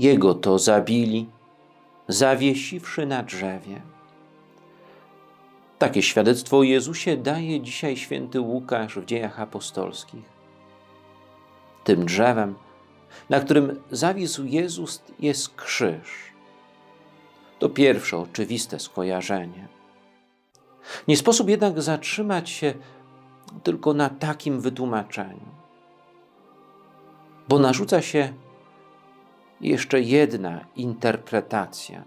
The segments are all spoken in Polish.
Jego to zabili, zawiesiwszy na drzewie. Takie świadectwo o Jezusie daje dzisiaj święty Łukasz w dziejach apostolskich. Tym drzewem, na którym zawisł Jezus, jest krzyż. To pierwsze oczywiste skojarzenie. Nie sposób jednak zatrzymać się tylko na takim wytłumaczeniu, bo narzuca się jeszcze jedna interpretacja,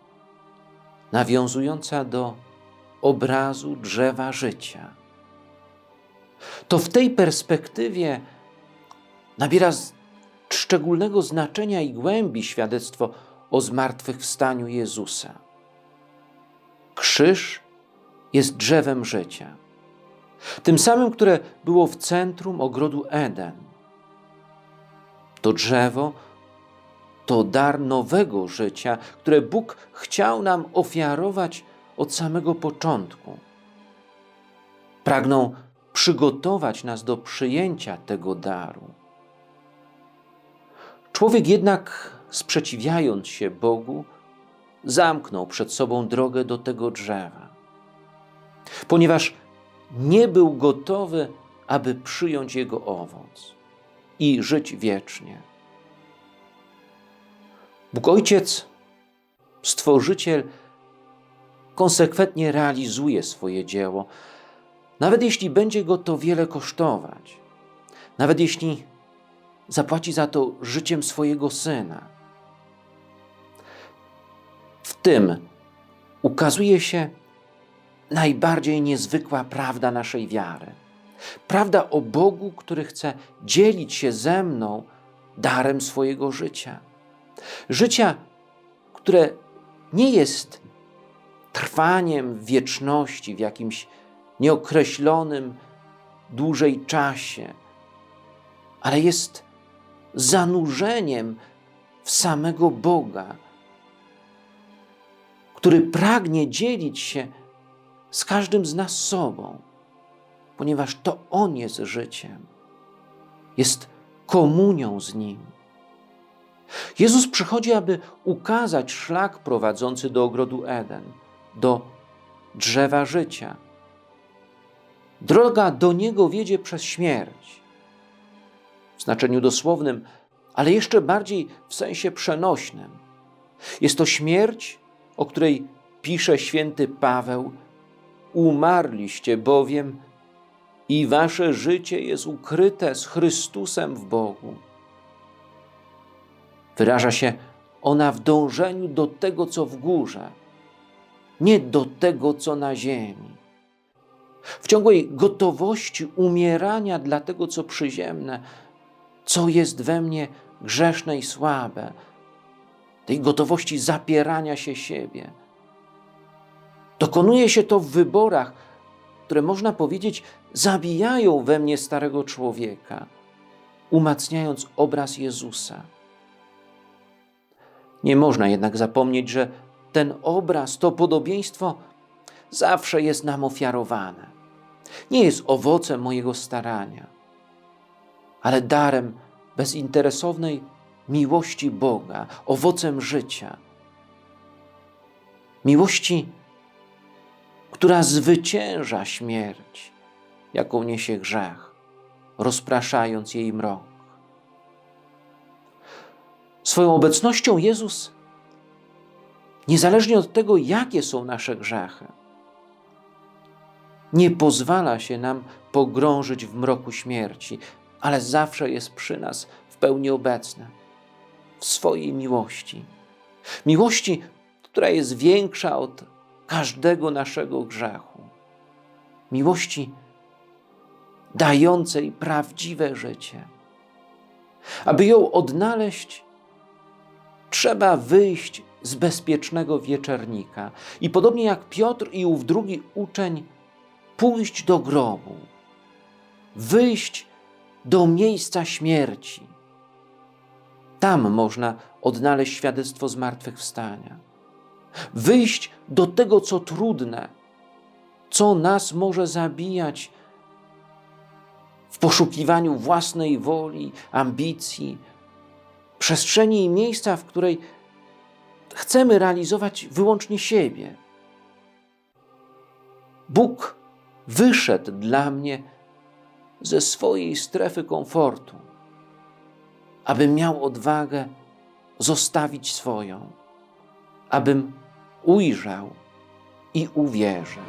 nawiązująca do obrazu drzewa życia. To w tej perspektywie nabiera szczególnego znaczenia i głębi świadectwo o zmartwychwstaniu Jezusa. Krzyż jest drzewem życia, tym samym, które było w centrum ogrodu Eden. To drzewo to dar nowego życia, które Bóg chciał nam ofiarować od samego początku. Pragnął przygotować nas do przyjęcia tego daru. Człowiek jednak, sprzeciwiając się Bogu, zamknął przed sobą drogę do tego drzewa, ponieważ nie był gotowy, aby przyjąć jego owoc i żyć wiecznie. Bóg Ojciec, Stworzyciel, konsekwentnie realizuje swoje dzieło, nawet jeśli będzie go to wiele kosztować, nawet jeśli zapłaci za to życiem swojego syna. W tym ukazuje się najbardziej niezwykła prawda naszej wiary. Prawda o Bogu, który chce dzielić się ze mną darem swojego życia. Życia, które nie jest trwaniem wieczności, w jakimś nieokreślonym dłużej czasie, ale jest zanurzeniem w samego Boga, który pragnie dzielić się z każdym z nas sobą, ponieważ to On jest życiem, jest komunią z Nim. Jezus przychodzi, aby ukazać szlak prowadzący do ogrodu Eden, do drzewa życia. Droga do niego wiedzie przez śmierć. W znaczeniu dosłownym, ale jeszcze bardziej w sensie przenośnym. Jest to śmierć, o której pisze święty Paweł Umarliście bowiem i wasze życie jest ukryte z Chrystusem w Bogu. Wyraża się ona w dążeniu do tego, co w górze, nie do tego, co na ziemi. W ciągłej gotowości umierania dla tego, co przyziemne, co jest we mnie grzeszne i słabe, tej gotowości zapierania się siebie Dokonuje się to w wyborach, które można powiedzieć zabijają we mnie starego człowieka, umacniając obraz Jezusa. Nie można jednak zapomnieć, że ten obraz, to podobieństwo zawsze jest nam ofiarowane. Nie jest owocem mojego starania, ale darem bezinteresownej miłości Boga, owocem życia. Miłości która zwycięża śmierć, jaką niesie grzech, rozpraszając jej mrok. Swoją obecnością Jezus, niezależnie od tego, jakie są nasze grzechy, nie pozwala się nam pogrążyć w mroku śmierci, ale zawsze jest przy nas w pełni obecny, w swojej miłości. Miłości, która jest większa od każdego naszego grzechu. Miłości dającej prawdziwe życie. Aby ją odnaleźć, trzeba wyjść z bezpiecznego wieczernika. I podobnie jak Piotr i ów drugi uczeń, pójść do grobu, wyjść do miejsca śmierci. Tam można odnaleźć świadectwo zmartwychwstania. Wyjść do tego, co trudne, co nas może zabijać w poszukiwaniu własnej woli, ambicji, przestrzeni i miejsca, w której chcemy realizować wyłącznie siebie. Bóg wyszedł dla mnie ze swojej strefy komfortu, abym miał odwagę zostawić swoją, abym ujrzał i uwierzył.